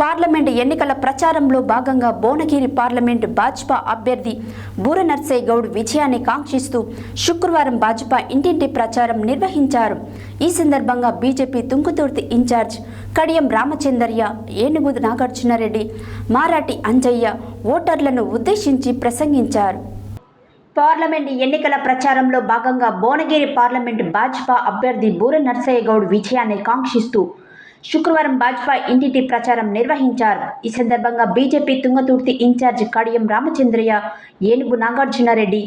Parliament ఎన్నికల ప్రచారంలో భాగంగా భువనగిరి పార్లమెంటు భాజపా అభ్యర్థి బూర నర్సయ్య గౌడ్ విజయాన్ని కాంక్షిస్తూ శుక్రవారం భాజపా ఇంటింటి ప్రచారం నిర్వహించారు. ఈ సందర్భంగా బీజేపీ తుంగుతుర్తి ఇన్ఛార్జ్ కడియం రామచందర్య ఏనుగు నాగార్జునరెడ్డి మారాటి అంజయ్య ఓటర్లను ఉద్దేశించి ప్రసంగించారు. పార్లమెంట్ ఎన్నికల ప్రచారంలో భాగంగా భువనగిరి పార్లమెంట్ భాజపా అభ్యర్థి బూర నర్సయ్య గౌడ్ విజయాన్ని కాంక్షిస్తూ శుక్రవారం భాజపా ఇంటింటి ప్రచారం నిర్వహించారు. ఈ సందర్భంగా బీజేపీ తుంగతుర్తి ఇన్ఛార్జ్ కడియం రామచంద్రయ్య ఏనుగు నాగార్జునరెడ్డి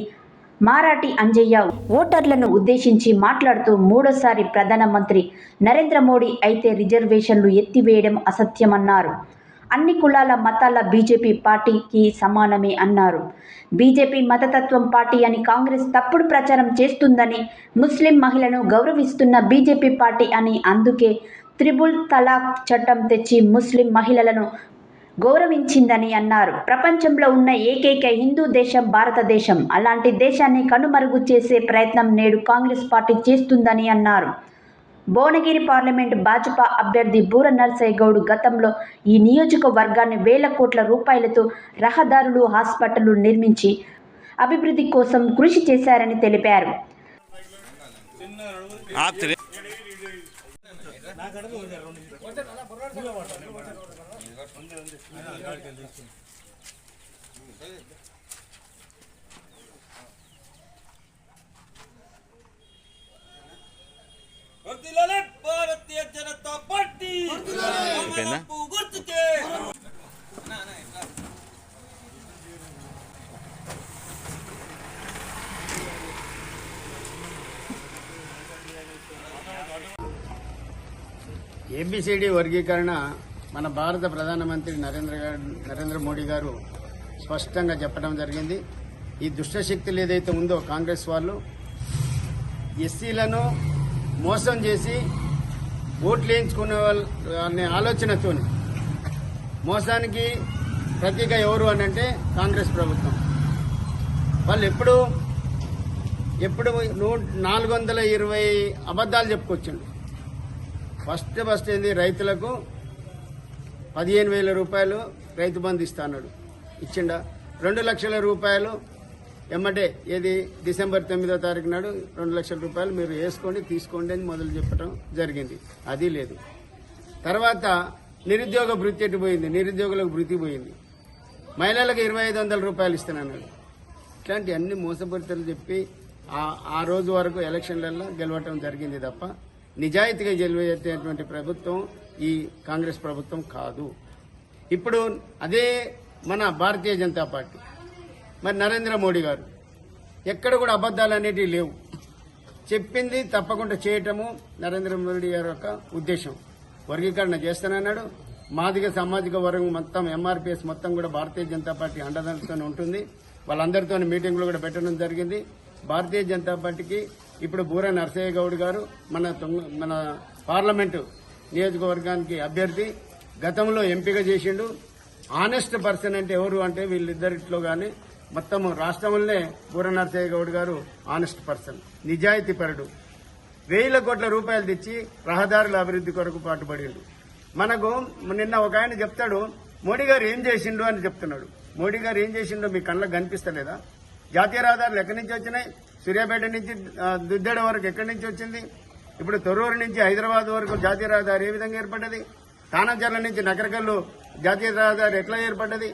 మారాటి అంజయ్య ఓటర్లను ఉద్దేశించి మాట్లాడుతూ మూడోసారి ప్రధానమంత్రి నరేంద్ర మోడీ అయితే రిజర్వేషన్లు ఎత్తివేయడం అసత్యమన్నారు. అన్ని కులాల మతాల బీజేపీ పార్టీకి సమానమే అన్నారు. బీజేపీ మతతత్వం పార్టీ అని కాంగ్రెస్ తప్పుడు ప్రచారం చేస్తుందని ముస్లిం మహిళను గౌరవిస్తున్న బీజేపీ పార్టీ అని అందుకే త్రిబుల్ తలాక్ చట్టం తెచ్చి ముస్లిం మహిళలను గౌరవించిందని అన్నారు. ప్రపంచంలో ఉన్న ఏకైక హిందూ దేశం భారతదేశం. అలాంటి దేశాన్ని కనుమరుగు చేసే ప్రయత్నం నేడు కాంగ్రెస్ పార్టీ చేస్తుందని అన్నారు. భువనగిరి పార్లమెంట్ భాజపా అభ్యర్థి బూర నర్సయ్య గౌడ్ గతంలో ఈ నియోజకవర్గాన్ని వేల కోట్ల రూపాయలతో రహదారులు హాస్పిటళ్ళు నిర్మించి అభివృద్ధి కోసం కృషి చేశారని తెలిపారు. భారతీయ జనతా పార్టీ అయిపోయిందా? పువ్వు గుర్తుకే ఏబిసిడి వర్గీకరణ మన భారత ప్రధానమంత్రి నరేంద్ర నరేంద్ర మోడీ గారు స్పష్టంగా చెప్పడం జరిగింది. ఈ దుష్టశక్తులు ఏదైతే ఉందో కాంగ్రెస్ వాళ్ళు ఎస్సీలను మోసం చేసి ఓట్లు వేయించుకునే వాళ్ళ అనే ఆలోచనతో మోసానికి ప్రతీక ఎవరు అని అంటే కాంగ్రెస్ ప్రభుత్వం. వాళ్ళు ఎప్పుడు ఎప్పుడు నూ నాలుగు వందల ఇరవై అబద్ధాలు చెప్పుకొచ్చిండు ఫస్ట్ ఫస్ట్ ఏంది? రైతులకు పదిహేను వేల రూపాయలు రైతు బంధు ఇస్తా అన్నాడు ఇచ్చిండా? రెండు లక్షల రూపాయలు ఎమ్మటే ఏది? డిసెంబర్ తొమ్మిదో తారీఖు నాడు రెండు లక్షల రూపాయలు మీరు వేసుకోండి తీసుకోండి అని మొదలు చెప్పడం జరిగింది. అది లేదు. తర్వాత నిరుద్యోగ భృతి ఎట్టిపోయింది నిరుద్యోగులకు భృతి పోయింది. మహిళలకు ఇరవై ఐదు వందల రూపాయలు ఇస్తానన్నాడు. ఇట్లాంటి అన్ని మోసపరితలు చెప్పి ఆ రోజు వరకు ఎలక్షన్లలో గెలవటం జరిగింది తప్ప నిజాయితీగా గెలివేటటువంటి ప్రభుత్వం ఈ కాంగ్రెస్ ప్రభుత్వం కాదు. ఇప్పుడు అదే మన భారతీయ జనతా పార్టీ. మరి నరేంద్ర మోడీ గారు ఎక్కడ కూడా అబద్దాలు అనేటివి లేవు. చెప్పింది తప్పకుండా చేయటము నరేంద్ర మోడీ గారి యొక్క ఉద్దేశం. వర్గీకరణ చేస్తానన్నాడు. మాదిక సామాజిక వర్గం మొత్తం ఎంఆర్పీఎస్ మొత్తం కూడా భారతీయ జనతా పార్టీ అండదండతో ఉంటుంది. వాళ్ళందరితో మీటింగ్లు కూడా పెట్టడం జరిగింది. భారతీయ జనతా పార్టీకి ఇప్పుడు బూర నరసయ్య గౌడ్ గారు మన మన పార్లమెంటు నియోజకవర్గానికి అభ్యర్థి గతంలో ఎంపిక చేసిండు. ఆనెస్ట్ పర్సన్ అంటే ఎవరు అంటే వీళ్ళిద్దరిట్లో కానీ మొత్తం రాష్ట్రంలోనే బూర నరసయ్య గౌడ్ గారు ఆనెస్ట్ పర్సన్ నిజాయితీ పరుడు. వేల కోట్ల రూపాయలు తెచ్చి రహదారుల అభివృద్ధి కొరకు పాటుపడిండు. మనకు నిన్న ఒక ఆయన చెప్తాడు మోడీ గారు ఏం చేసిండు? అని చెప్తున్నాడు. మోడీ గారు ఏం చేసిండో మీ కళ్ళకు కనిపిస్తలేదా? జాతీయ రహదారులు ఎక్కడి నుంచి వచ్చినాయి? సూర్యాపేట నుంచి ఆ, దుద్దెడ వరకు ఎక్కడి నుంచి వచ్చింది? ఇప్పుడు తొర్రూరు నుంచి హైదరాబాద్ వరకు జాతీయ రహదారి ఏ విధంగా ఏర్పడ్డది? తానాచర్ల నుంచి నకరకల్లు జాతీయ రహదారి ఎట్లా ఏర్పడ్డది?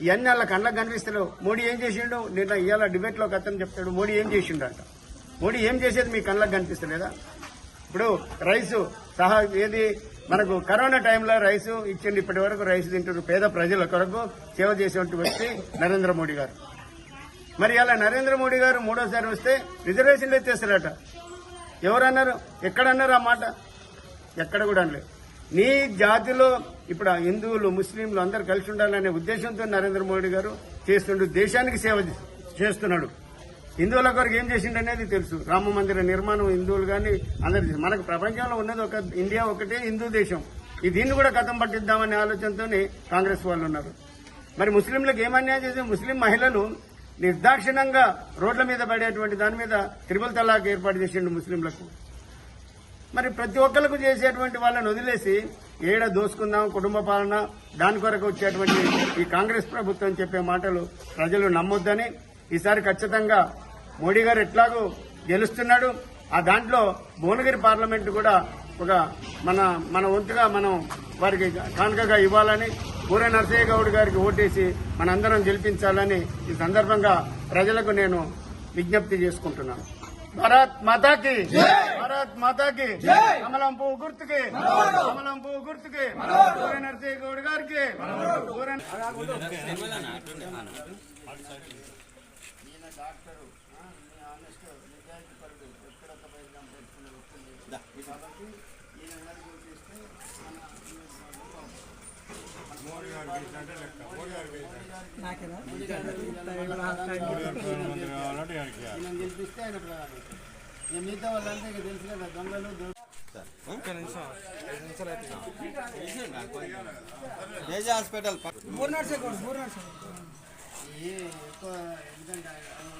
ఇవన్నీ వాళ్ళ కళ్ళకు కనిపిస్తలేవు. మోడీ ఏం చేసిండు? నిన్న ఇవాళ డిబేట్లో ఒక అతను చెప్తాడు మోడీ ఏం చేసిండు అంట మోడీ ఏం చేసేది మీ కళ్ళకు కనిపిస్తలేదా? ఇప్పుడు రైసు సహా ఏది? మనకు కరోనా టైంలో రైసు ఇచ్చిండు ఇప్పటి వరకు రైసు తింటున్నారు పేద ప్రజల కొరకు సేవ చేసేటువంటి వ్యక్తి నరేంద్ర మోడీ గారు. మరి అలా నరేంద్ర మోడీ గారు మూడోసారి వస్తే రిజర్వేషన్లు ఎత్తేస్తారట. ఎవరన్నారు? ఎక్కడన్నారు ఆ మాట? ఎక్కడ కూడా అనలేదు. నీ జాతిలో ఇప్పుడు హిందువులు ముస్లింలు అందరు కలిసి ఉండాలనే ఉద్దేశంతో నరేంద్ర మోడీ గారు చేస్తుండు దేశానికి సేవ చేస్తున్నాడు. హిందువుల కొరకు ఏం చేసిండు అనేది తెలుసు. రామ మందిర నిర్మాణం హిందువులు కానీ అందరు మనకు ప్రపంచంలో ఉన్నది ఒక ఇండియా ఒకటే హిందూ దేశం. ఈ దీన్ని కూడా కథం పట్టిద్దామనే ఆలోచనతోనే కాంగ్రెస్ వాళ్ళు ఉన్నారు. మరి ముస్లింలకు ఏమన్యాయం అన్యాయం చేసి ముస్లిం మహిళలు నిర్దాక్షిణంగా రోడ్ల మీద పడేటువంటి దాని మీద త్రిబుల్ తలాక్ ఏర్పాటు చేసిండు ముస్లింలకు. మరి ప్రతి ఒక్కరికి చేసేటువంటి వాళ్ళని వదిలేసి ఏడ దోసుకుందాం కుటుంబ పాలన దాని కొరకు వచ్చేటువంటి ఈ కాంగ్రెస్ ప్రభుత్వం చెప్పే మాటలు ప్రజలు నమ్మొద్దని ఈసారి ఖచ్చితంగా మోడీ గారు ఎట్లాగో గెలుస్తున్నాడు. ఆ దాంట్లో భువనగిరి పార్లమెంట్ కూడా ఒక మన మన వంతుగా మనం వారికి కానుకగా ఇవ్వాలని పూర నరసయ్య గౌడ్ గారికి ఓటేసి మనందరం గెలిపించాలని ఈ సందర్భంగా ప్రజలకు నేను విజ్ఞప్తి చేసుకుంటున్నాను. భారత్ మాతాకి! భారత్ మాతాకి! కమలం పువ్వు గుర్తుకి! కమలం పువ్వు గుర్తుకి! పూర నరసయ్య గౌడ్ గారికి! ఇక మిగతా వాళ్ళంతా ఇక తెలుసు కదా దొంగలు తేజ హాస్పిటల్ ఈ ఎక్కువ ఎందుకంటే